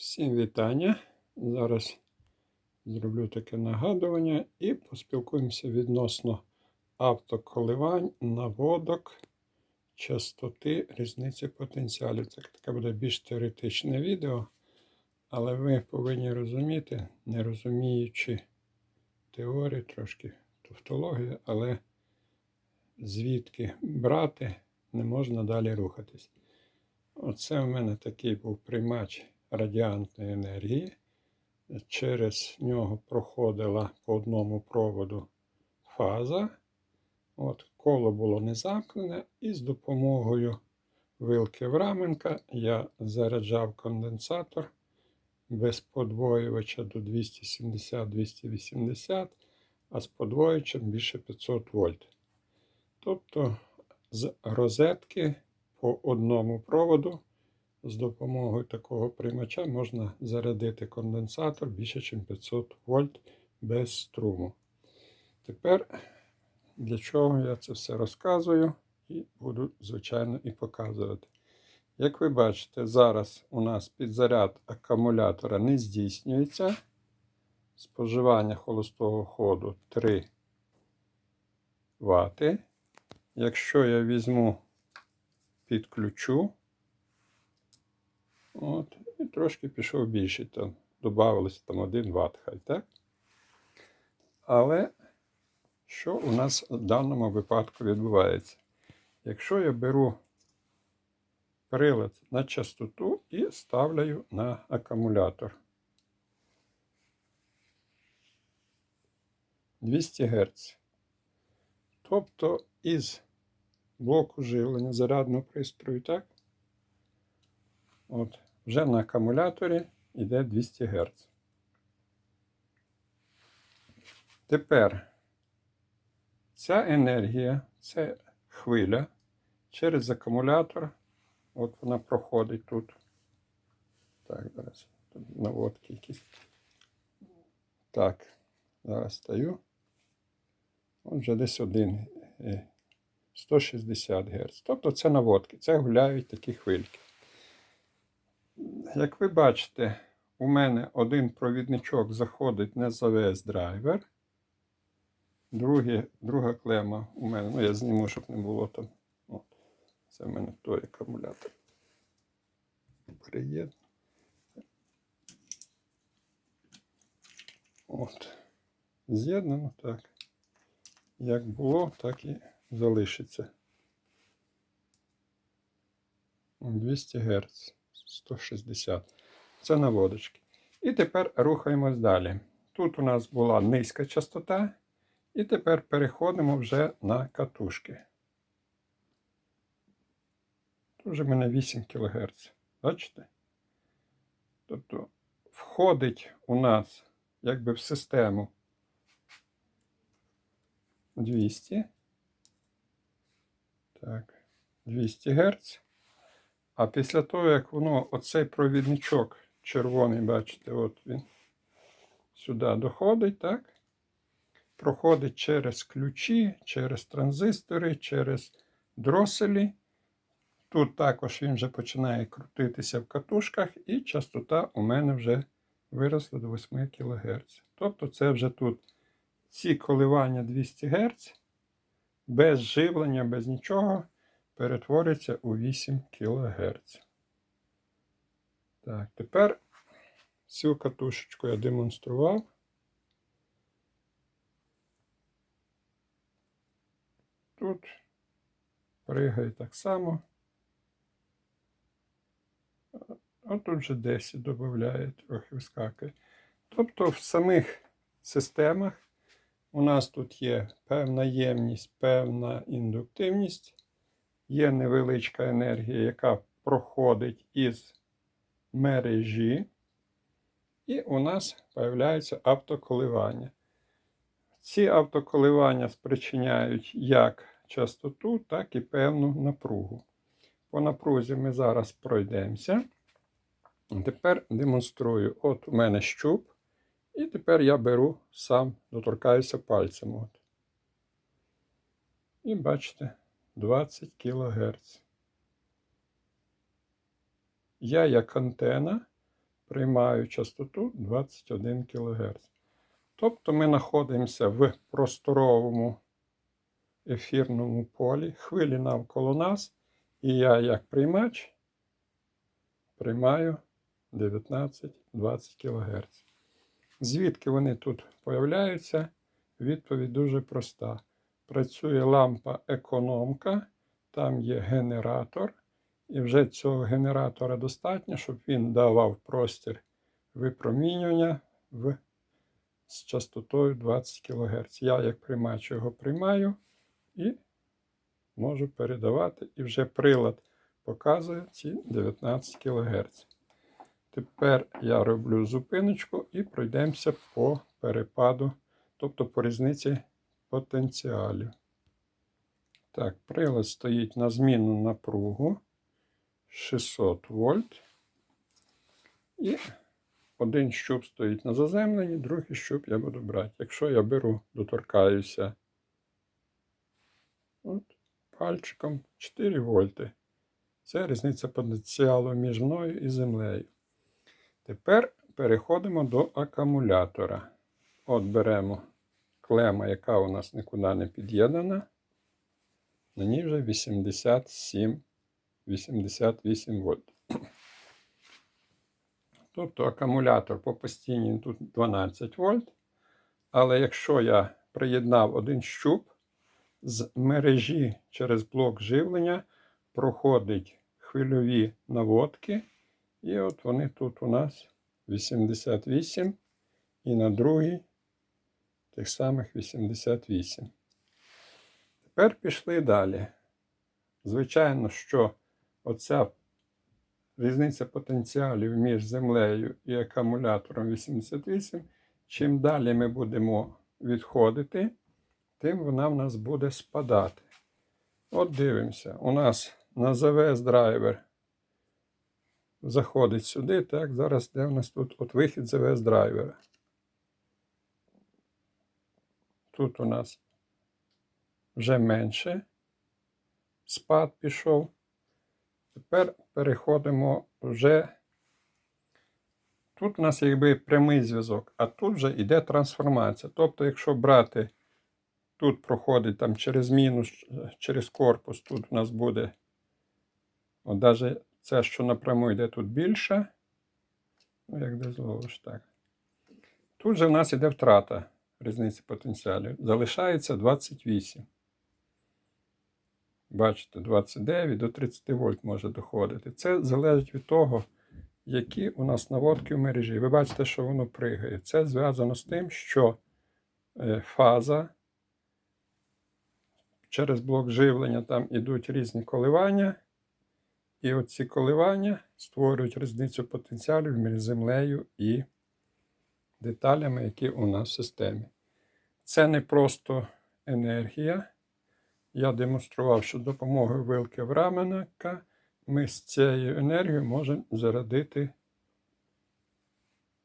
Всім вітання. Зараз зроблю таке нагадування і поспілкуємося відносно автоколивань, наводок, частоти, різниці потенціалів. Це таке буде більш теоретичне відео, але ви повинні розуміти, не розуміючи теорію, трошки тавтологію, але звідки брати, не можна далі рухатись. Оце в мене такий був приймач радіантної енергії. Через нього проходила по одному проводу фаза. От, Коло було не замкнене, і з допомогою вилки Враменка я заряджав конденсатор без подвоювача до 270-280, а з подвоювачем більше 500 вольт. Тобто з розетки по одному проводу з допомогою такого приймача можна зарядити конденсатор більше, ніж 500 вольт без струму. Тепер для чого я це все розказую і буду, звичайно, і показувати. Як ви бачите, зараз у нас підзаряд акумулятора не здійснюється. Споживання холостого ходу 3 Вт. Якщо я візьму підключу, От, і трошки пішов більше, там додавалося там 1 Вт, хай так. Але що у нас в даному випадку відбувається? Якщо я беру прилад на частоту і ставлю на акумулятор 200 Гц. Тобто із блоку живлення зарядного пристрою, так? От, вже на акумуляторі йде 200 Гц. Тепер ця енергія, це хвиля через акумулятор. От вона проходить тут. Так, зараз тут наводки якісь. Так, зараз стаю. От вже десь один 160 Гц. Тобто це наводки, це гуляють такі хвильки. Як ви бачите, у мене один провідничок заходить не за весь драйвер. Другі, друга клема у мене, ну я зніму, щоб не було там. От, Це в мене той акумулятор. Приєднано. От. З'єднано так. Як було, так і залишиться. 200 Гц. 160. Це наводочки. І тепер рухаємось далі. Тут у нас була низька частота, і тепер переходимо вже на катушки. Тут вже в мене 8 кГц. Бачите? Тобто входить у нас якби в систему 200. Так, 200 Гц. А після того, як воно, оцей провідничок червоний, бачите, от він сюди доходить, так? Проходить через ключі, через транзистори, через дроселі. Тут також він вже починає крутитися в катушках, і частота у мене вже виросла до 8 кГц. Тобто це вже тут ці коливання 200 Гц, без живлення, без нічого перетвориться у 8 кГц. Так, тепер цю катушечку я демонстрував. Тут пригає так само. А тут вже 10 додає, трохи вискакує. Тобто в самих системах у нас тут є певна ємність, певна індуктивність є невеличка енергія, яка проходить із мережі, і у нас з'являються автоколивання. Ці автоколивання спричиняють як частоту, так і певну напругу. По напрузі ми зараз пройдемося. Тепер демонструю. От у мене щуп, і тепер я беру сам, доторкаюся пальцем. От. І бачите, 20 кГц. Я, як антена, приймаю частоту 21 кГц. Тобто ми знаходимося в просторовому ефірному полі, хвилі навколо нас, і я, як приймач, приймаю 19-20 кГц. Звідки вони тут появляються? Відповідь дуже проста. Працює лампа економка, там є генератор, і вже цього генератора достатньо, щоб він давав простір випромінювання в, з частотою 20 кГц. Я, як приймач, його приймаю і можу передавати. І вже прилад показує ці 19 кГц. Тепер я роблю зупиночку і пройдемося по перепаду, тобто по різниці потенціалів. Так, прилад стоїть на змінну напругу 600 вольт. І один щуп стоїть на заземленні, другий щуп я буду брати. Якщо я беру, доторкаюся от, пальчиком 4 вольти. Це різниця потенціалу між мною і землею. Тепер переходимо до акумулятора. От беремо клема, яка у нас нікуди не під'єднана. На ній вже 87, 88 вольт. Тобто акумулятор по постійній тут 12 вольт. Але якщо я приєднав один щуп, з мережі через блок живлення проходить хвильові наводки. І от вони тут у нас 88 і на другій тих самих 88. Тепер пішли далі. Звичайно, що оця різниця потенціалів між землею і акумулятором 88, чим далі ми будемо відходити, тим вона в нас буде спадати. От дивимося, у нас на ЗВС драйвер заходить сюди. Так, зараз де у нас тут от вихід ЗВС драйвера. Тут у нас вже менше спад пішов. Тепер переходимо вже. Тут у нас якби прямий зв'язок, а тут вже йде трансформація. Тобто, якщо брати, тут проходить там через мінус, через корпус, тут у нас буде, от навіть це, що напряму йде тут більше. Ну, як де зловиш так. Тут же в нас йде втрата різниці потенціалів. Залишається 28. Бачите, 29 до 30 вольт може доходити. Це залежить від того, які у нас наводки в мережі. Ви бачите, що воно пригає. Це зв'язано з тим, що е, фаза через блок живлення там ідуть різні коливання. І оці коливання створюють різницю потенціалів між землею і деталями, які у нас в системі. Це не просто енергія. Я демонстрував, що допомогою вилки в раменика ми з цією енергією можемо зарядити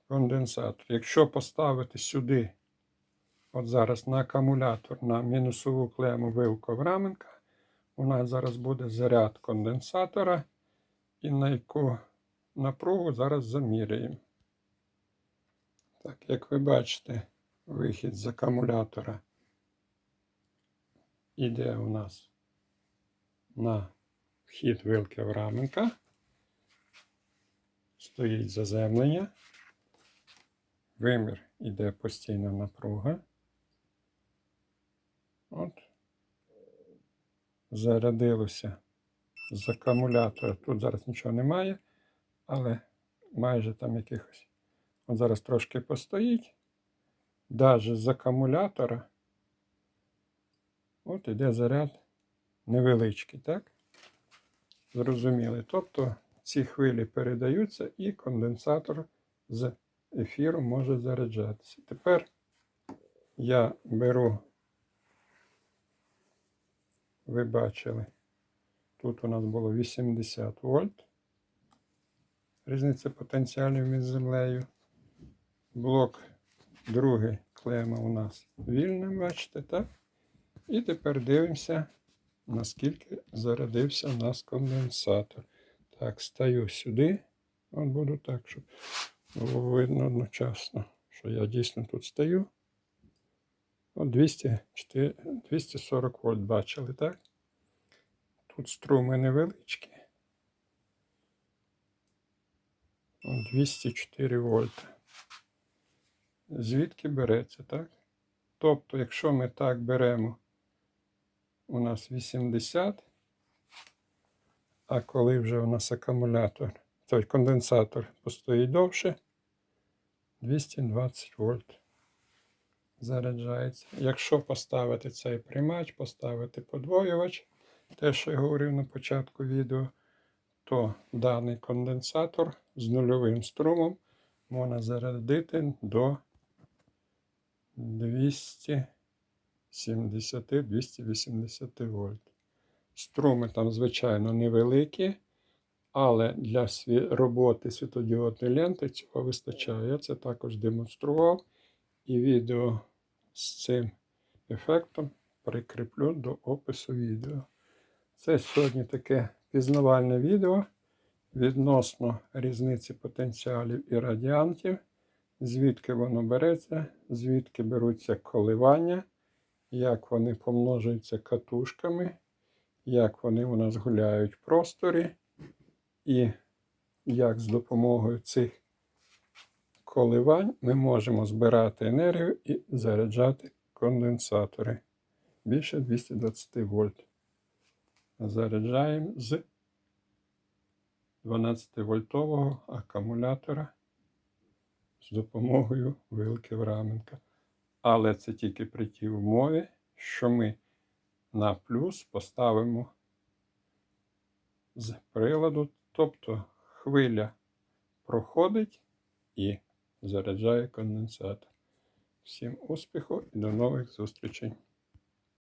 конденсатор. Якщо поставити сюди, от зараз на акумулятор на мінусову клему вилку в раменка, у нас зараз буде заряд конденсатора, і на яку напругу зараз заміряємо. Так, як ви бачите, вихід з акумулятора іде у нас на вхід вилки в раменка. Стоїть заземлення. Вимір іде постійна напруга. От. Зарядилося з акумулятора. Тут зараз нічого немає, але майже там якихось. От зараз трошки постоїть. Даже з акумулятора. От іде заряд невеличкий, так? Зрозуміли. Тобто ці хвилі передаються і конденсатор з ефіру може заряджатися. Тепер я беру, ви бачили, тут у нас було 80 вольт. Різниця потенціалів між землею. Блок другий клема у нас вільна, бачите, так? І тепер дивимося, наскільки зарядився у нас конденсатор. Так, стаю сюди. От буду так, щоб було видно одночасно, що я дійсно тут стою. От 200, 240 вольт бачили, так? Тут струми невеличкі. От 204 вольта. Звідки береться, так? Тобто, якщо ми так беремо, у нас 80, а коли вже у нас акумулятор, той конденсатор постоїть довше, 220 вольт заряджається. Якщо поставити цей приймач, поставити подвоювач, те, що я говорив на початку відео, то даний конденсатор з нульовим струмом можна зарядити до 270-280 вольт. Струми там, звичайно, невеликі, але для роботи світодіодної ленти цього вистачає. Я це також демонстрував. І відео з цим ефектом прикріплю до опису відео. Це сьогодні таке пізнавальне відео відносно різниці потенціалів і радіантів, звідки воно береться, звідки беруться коливання, як вони помножуються катушками, як вони у нас гуляють в просторі, і як з допомогою цих коливань ми можемо збирати енергію і заряджати конденсатори більше 220 вольт. Заряджаємо з 12-вольтового акумулятора з допомогою вилки Враменка. Але це тільки при тій умові, що ми на плюс поставимо з приладу, тобто хвиля проходить і заряджає конденсатор. Всім успіху і до нових зустрічей!